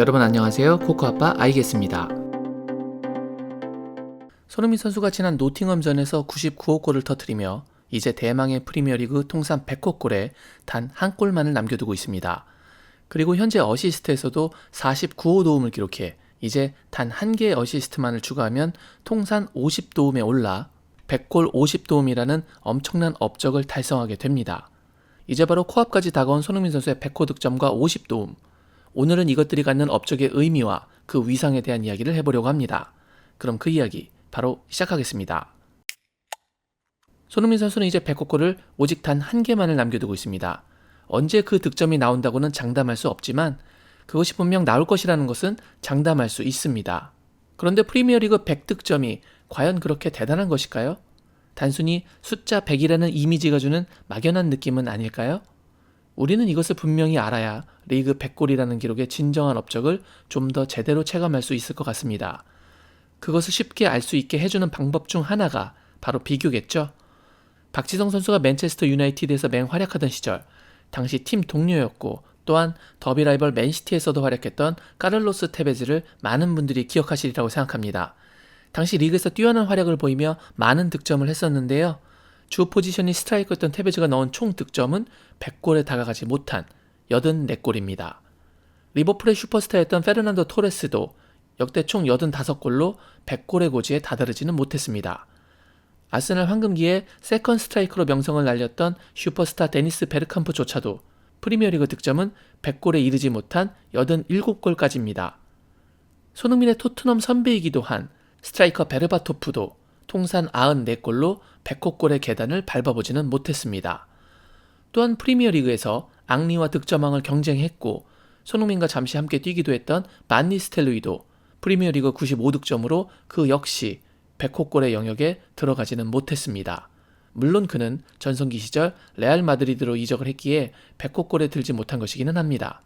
여러분 안녕하세요. 코코아빠 아이겠습니다. 손흥민 선수가 지난 노팅엄전에서 99호 골을 터뜨리며 이제 대망의 프리미어리그 통산 100호 골에 단 한 골만을 남겨두고 있습니다. 그리고 현재 어시스트에서도 49호 도움을 기록해 이제 단 한 개의 어시스트만을 추가하면 통산 50도움에 올라 100골 50도움이라는 엄청난 업적을 달성하게 됩니다. 이제 바로 코앞까지 다가온 손흥민 선수의 100호 득점과 50도움. 오늘은 이것들이 갖는 업적의 의미와 그 위상에 대한 이야기를 해보려고 합니다. 그럼 그 이야기 바로 시작하겠습니다. 손흥민 선수는 이제 100골을 오직 단 한 개만을 남겨두고 있습니다. 언제 그 득점이 나온다고는 장담할 수 없지만 그것이 분명 나올 것이라는 것은 장담할 수 있습니다. 그런데 프리미어리그 100득점이 과연 그렇게 대단한 것일까요? 단순히 숫자 100이라는 이미지가 주는 막연한 느낌은 아닐까요? 우리는 이것을 분명히 알아야 리그 100골이라는 기록의 진정한 업적을 좀 더 제대로 체감할 수 있을 것 같습니다. 그것을 쉽게 알 수 있게 해주는 방법 중 하나가 바로 비교겠죠. 박지성 선수가 맨체스터 유나이티드에서 맹활약하던 시절, 당시 팀 동료였고 또한 더비 라이벌 맨시티에서도 활약했던 까를로스 테베즈를 많은 분들이 기억하시리라고 생각합니다. 당시 리그에서 뛰어난 활약을 보이며 많은 득점을 했었는데요. 주 포지션이 스트라이커였던 테베즈가 넣은 총 득점은 100골에 다가가지 못한 84골입니다. 리버풀의 슈퍼스타였던 페르난도 토레스도 역대 총 85골로 100골의 고지에 다다르지는 못했습니다. 아스날 황금기에 세컨 스트라이커로 명성을 날렸던 슈퍼스타 데니스 베르캄프조차도 프리미어리그 득점은 100골에 이르지 못한 87골까지입니다. 손흥민의 토트넘 선배이기도 한 스트라이커 베르바토프도 통산 94골로 100호골의 계단을 밟아보지는 못했습니다. 또한 프리미어리그에서 앙리와 득점왕을 경쟁했고 손흥민과 잠시 함께 뛰기도 했던 만니스텔루이도 프리미어리그 95득점으로 그 역시 100호골의 영역에 들어가지는 못했습니다. 물론 그는 전성기 시절 레알 마드리드로 이적을 했기에 100호골에 들지 못한 것이기는 합니다.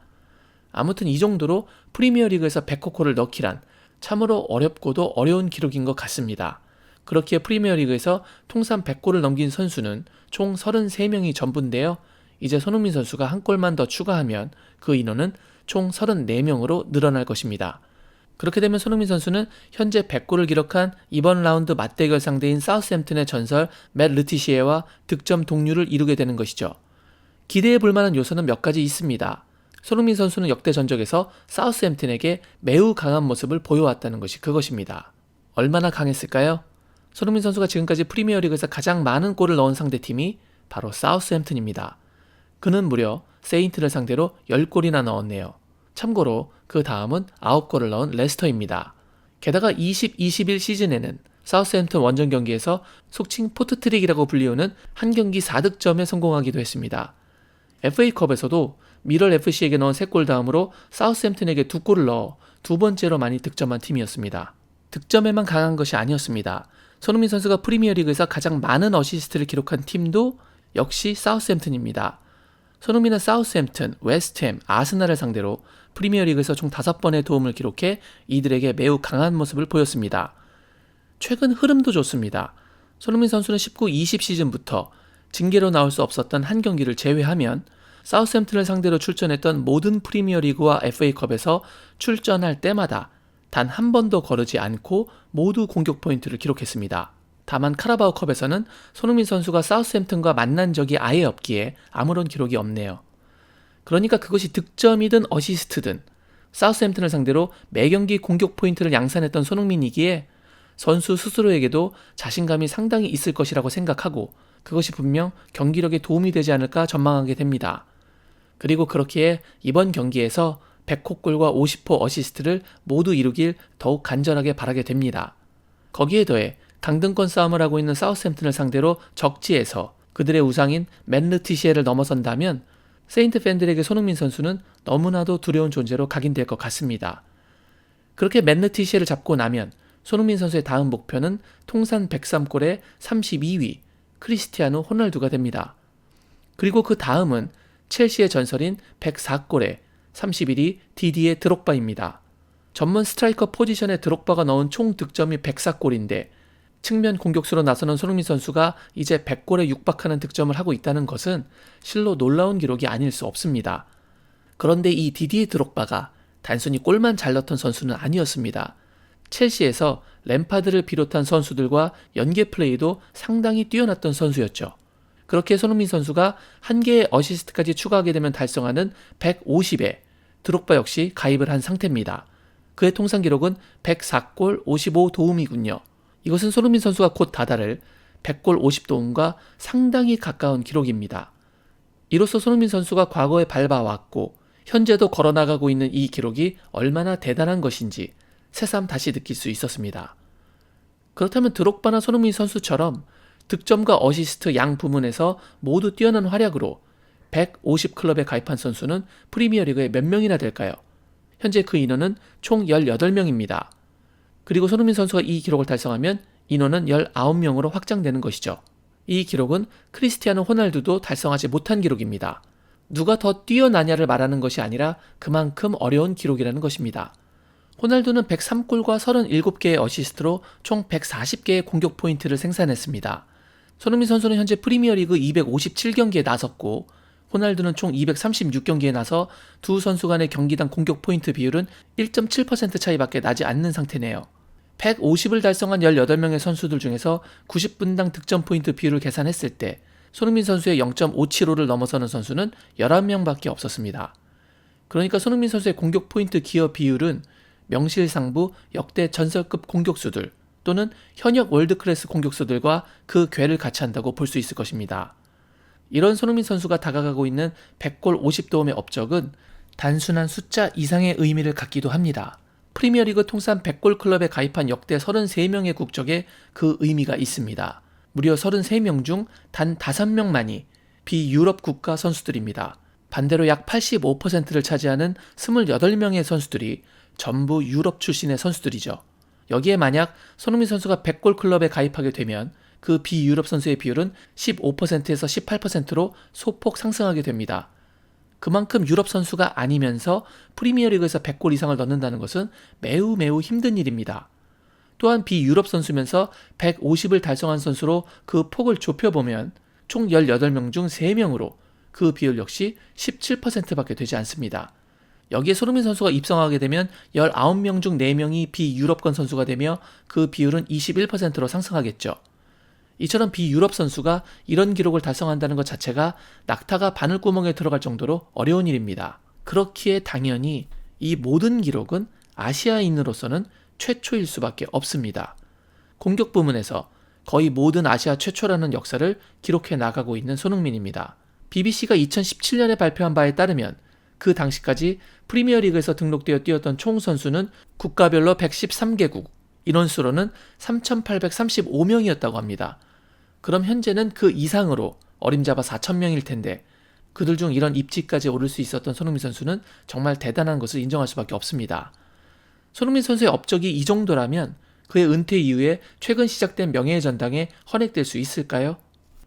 아무튼 이 정도로 프리미어리그에서 100호골을 넣기란 참으로 어렵고도 어려운 기록인 것 같습니다. 그렇기에 프리미어리그에서 통산 100골을 넘긴 선수는 총 33명이 전부인데요. 이제 손흥민 선수가 한 골만 더 추가하면 그 인원은 총 34명으로 늘어날 것입니다. 그렇게 되면 손흥민 선수는 현재 100골을 기록한 이번 라운드 맞대결 상대인 사우스햄튼의 전설 맷 르티시에와 득점 동률을 이루게 되는 것이죠. 기대해 볼 만한 요소는 몇 가지 있습니다. 손흥민 선수는 역대 전적에서 사우스햄튼에게 매우 강한 모습을 보여왔다는 것이 그것입니다. 얼마나 강했을까요? 손흥민 선수가 지금까지 프리미어리그에서 가장 많은 골을 넣은 상대팀이 바로 사우스햄튼입니다. 그는 무려 세인트를 상대로 10골이나 넣었네요. 참고로 그 다음은 9골을 넣은 레스터입니다. 게다가 20-21 시즌에는 사우스햄튼 원정 경기에서 속칭 포트트릭이라고 불리우는 한 경기 4득점에 성공하기도 했습니다. FA컵에서도 미럴 FC에게 넣은 3골 다음으로 사우스햄튼에게 2골을 넣어 두 번째로 많이 득점한 팀이었습니다. 득점에만 강한 것이 아니었습니다. 손흥민 선수가 프리미어리그에서 가장 많은 어시스트를 기록한 팀도 역시 사우스햄튼입니다. 손흥민은 사우스햄튼, 웨스트햄, 아스날을 상대로 프리미어리그에서 총 5번의 도움을 기록해 이들에게 매우 강한 모습을 보였습니다. 최근 흐름도 좋습니다. 손흥민 선수는 19-20 시즌부터 징계로 나올 수 없었던 한 경기를 제외하면 사우스햄튼을 상대로 출전했던 모든 프리미어리그와 FA컵에서 출전할 때마다 단 한 번도 거르지 않고 모두 공격 포인트를 기록했습니다. 다만 카라바오컵에서는 손흥민 선수가 사우스햄튼과 만난 적이 아예 없기에 아무런 기록이 없네요. 그러니까 그것이 득점이든 어시스트든 사우스햄튼을 상대로 매경기 공격 포인트를 양산했던 손흥민이기에 선수 스스로에게도 자신감이 상당히 있을 것이라고 생각하고 그것이 분명 경기력에 도움이 되지 않을까 전망하게 됩니다. 그리고 그렇기에 이번 경기에서 100호 골과 50호 어시스트를 모두 이루길 더욱 간절하게 바라게 됩니다. 거기에 더해 강등권 싸움을 하고 있는 사우스햄튼을 상대로 적지에서 그들의 우상인 맨르티시에를 넘어선다면 세인트 팬들에게 손흥민 선수는 너무나도 두려운 존재로 각인될 것 같습니다. 그렇게 맨르티시에를 잡고 나면 손흥민 선수의 다음 목표는 통산 103골의 32위 크리스티아노 호날두가 됩니다. 그리고 그 다음은 첼시의 전설인 104골의 31위 디디의 드록바입니다. 전문 스트라이커 포지션의 드록바가 넣은 총 득점이 104골인데 측면 공격수로 나서는 손흥민 선수가 이제 100골에 육박하는 득점을 하고 있다는 것은 실로 놀라운 기록이 아닐 수 없습니다. 그런데 이 디디의 드록바가 단순히 골만 잘 넣던 선수는 아니었습니다. 첼시에서 램파드를 비롯한 선수들과 연계 플레이도 상당히 뛰어났던 선수였죠. 그렇게 손흥민 선수가 한 개의 어시스트까지 추가하게 되면 달성하는 150에 드록바 역시 가입을 한 상태입니다. 그의 통산 기록은 104골 55도움이군요. 이것은 손흥민 선수가 곧 다다를 100골 50도움과 상당히 가까운 기록입니다. 이로써 손흥민 선수가 과거에 밟아왔고 현재도 걸어나가고 있는 이 기록이 얼마나 대단한 것인지 새삼 다시 느낄 수 있었습니다. 그렇다면 드록바나 손흥민 선수처럼 득점과 어시스트 양 부문에서 모두 뛰어난 활약으로 150클럽에 가입한 선수는 프리미어리그에 몇 명이나 될까요? 현재 그 인원은 총 18명입니다. 그리고 손흥민 선수가 이 기록을 달성하면 인원은 19명으로 확장되는 것이죠. 이 기록은 크리스티아노 호날두도 달성하지 못한 기록입니다. 누가 더 뛰어나냐를 말하는 것이 아니라 그만큼 어려운 기록이라는 것입니다. 호날두는 103골과 37개의 어시스트로 총 140개의 공격 포인트를 생산했습니다. 손흥민 선수는 현재 프리미어리그 257경기에 나섰고 호날두는 총 236경기에 나서 두 선수 간의 경기당 공격 포인트 비율은 1.7% 차이밖에 나지 않는 상태네요. 150을 달성한 18명의 선수들 중에서 90분당 득점 포인트 비율을 계산했을 때 손흥민 선수의 0.575를 넘어서는 선수는 11명밖에 없었습니다. 그러니까 손흥민 선수의 공격 포인트 기여 비율은 명실상부 역대 전설급 공격수들 또는 현역 월드클래스 공격수들과 그 궤를 같이 한다고 볼 수 있을 것입니다. 이런 손흥민 선수가 다가가고 있는 100골 50도움의 업적은 단순한 숫자 이상의 의미를 갖기도 합니다. 프리미어리그 통산 100골 클럽에 가입한 역대 33명의 국적에 그 의미가 있습니다. 무려 33명 중 단 5명만이 비유럽 국가 선수들입니다. 반대로 약 85%를 차지하는 28명의 선수들이 전부 유럽 출신의 선수들이죠. 여기에 만약 손흥민 선수가 100골 클럽에 가입하게 되면 그 비유럽 선수의 비율은 15%에서 18%로 소폭 상승하게 됩니다. 그만큼 유럽 선수가 아니면서 프리미어리그에서 100골 이상을 넣는다는 것은 매우 매우 힘든 일입니다. 또한 비유럽 선수면서 150을 달성한 선수로 그 폭을 좁혀보면 총 18명 중 3명으로 그 비율 역시 17%밖에 되지 않습니다. 여기에 손흥민 선수가 입성하게 되면 19명 중 4명이 비유럽권 선수가 되며 그 비율은 21%로 상승하겠죠. 이처럼 비유럽 선수가 이런 기록을 달성한다는 것 자체가 낙타가 바늘구멍에 들어갈 정도로 어려운 일입니다. 그렇기에 당연히 이 모든 기록은 아시아인으로서는 최초일 수밖에 없습니다. 공격 부문에서 거의 모든 아시아 최초라는 역사를 기록해 나가고 있는 손흥민입니다. BBC가 2017년에 발표한 바에 따르면 그 당시까지 프리미어리그에서 등록되어 뛰었던 총 선수는 국가별로 113개국, 인원수로는 3,835명이었다고 합니다. 그럼 현재는 그 이상으로 어림잡아 4,000명일 텐데 그들 중 이런 입지까지 오를 수 있었던 손흥민 선수는 정말 대단한 것을 인정할 수밖에 없습니다. 손흥민 선수의 업적이 이 정도라면 그의 은퇴 이후에 최근 시작된 명예의 전당에 헌액될 수 있을까요?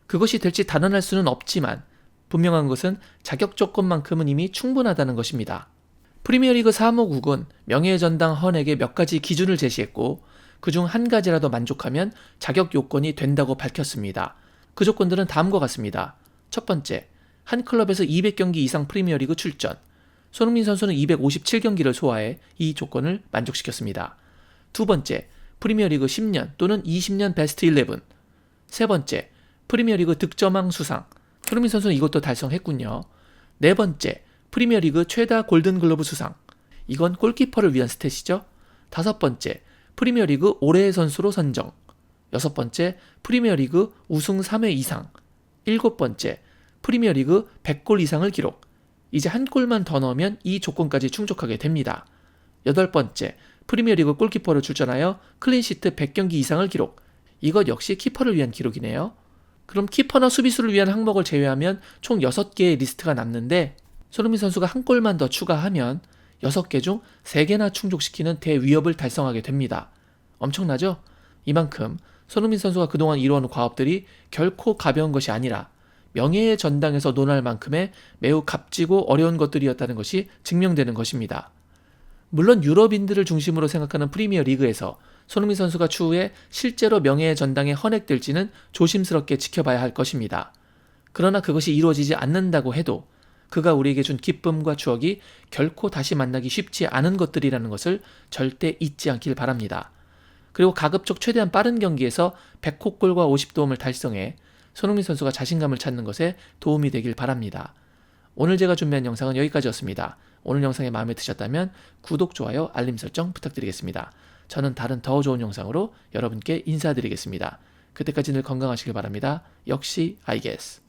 그것이 될지 단언할 수는 없지만 분명한 것은 자격 조건만큼은 이미 충분하다는 것입니다. 프리미어리그 사무국은 명예의 전당 헌액에 몇 가지 기준을 제시했고 그중 한 가지라도 만족하면 자격 요건이 된다고 밝혔습니다. 그 조건들은 다음과 같습니다. 첫 번째, 한 클럽에서 200경기 이상 프리미어리그 출전. 손흥민 선수는 257경기를 소화해 이 조건을 만족시켰습니다. 두 번째, 프리미어리그 10년 또는 20년 베스트 11. 세 번째, 프리미어리그 득점왕 수상. 손흥민 선수는 이것도 달성했군요. 네 번째, 프리미어리그 최다 골든글러브 수상. 이건 골키퍼를 위한 스탯이죠. 다섯 번째, 프리미어리그 올해의 선수로 선정. 여섯 번째, 프리미어리그 우승 3회 이상. 일곱 번째, 프리미어리그 100골 이상을 기록. 이제 한 골만 더 넣으면 이 조건까지 충족하게 됩니다. 여덟 번째, 프리미어리그 골키퍼를 출전하여 클린시트 100경기 이상을 기록. 이것 역시 키퍼를 위한 기록이네요. 그럼 키퍼나 수비수를 위한 항목을 제외하면 총 6개의 리스트가 남는데 손흥민 선수가 한 골만 더 추가하면 6개 중 3개나 충족시키는 대위협을 달성하게 됩니다. 엄청나죠? 이만큼 손흥민 선수가 그동안 이루어온 과업들이 결코 가벼운 것이 아니라 명예의 전당에서 논할 만큼의 매우 값지고 어려운 것들이었다는 것이 증명되는 것입니다. 물론 유럽인들을 중심으로 생각하는 프리미어 리그에서 손흥민 선수가 추후에 실제로 명예의 전당에 헌액될지는 조심스럽게 지켜봐야 할 것입니다. 그러나 그것이 이루어지지 않는다고 해도 그가 우리에게 준 기쁨과 추억이 결코 다시 만나기 쉽지 않은 것들이라는 것을 절대 잊지 않길 바랍니다. 그리고 가급적 최대한 빠른 경기에서 100호 골과 50도움을 달성해 손흥민 선수가 자신감을 찾는 것에 도움이 되길 바랍니다. 오늘 제가 준비한 영상은 여기까지였습니다. 오늘 영상이 마음에 드셨다면 구독, 좋아요, 알림 설정 부탁드리겠습니다. 저는 다른 더 좋은 영상으로 여러분께 인사드리겠습니다. 그때까지 늘 건강하시길 바랍니다. 역시 I guess.